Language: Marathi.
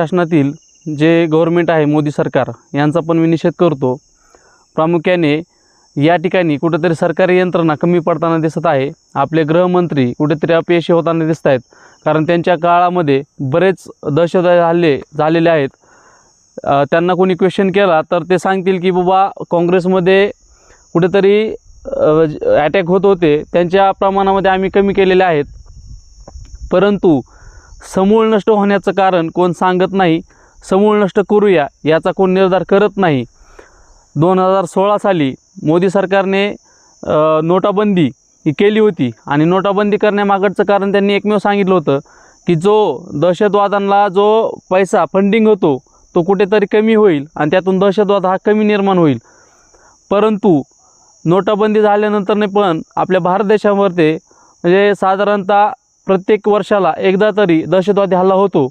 शासनातील जे गव्हर्मेंट आहे मोदी सरकार यांचा पण मी निषेध करतो. प्रामुख्याने या ठिकाणी कुठेतरी सरकारी यंत्रणा कमी पडताना दिसत आहे. आपले गृहमंत्री कुठेतरी अपयशी होताना दिसत आहेत. कारण त्यांच्या काळामध्ये बरेच दहशतवादी हल्ले झालेले आहेत. त्यांना कोणी क्वेश्चन केला तर ते सांगतील की बाबा काँग्रेसमध्ये कुठेतरी अटॅक होत होते. त्यांच्या प्रमाणामध्ये आम्ही कमी केलेले आहेत. परंतु समूळ नष्ट होण्याचं कारण कोण सांगत नाही समूळ नष्ट करूया याचा कोण निर्धार करत नाही. दोन हजार सोळा साली मोदी सरकारने नोटाबंदी ही केली होती आणि नोटाबंदी करण्यामागचं कारण त्यांनी एकमेव सांगितलं होतं की जो दहशतवादांना जो पैसा फंडिंग होतो तो कुठेतरी कमी होईल आणि त्यातून दहशतवाद हा कमी निर्माण होईल. परंतु नोटाबंदी झाल्यानंतरने पण आपल्या भारत देशामध्ये म्हणजे साधारणतः प्रत्येक वर्षाला एकदा तरी दहशतवादी हल्ला होतो.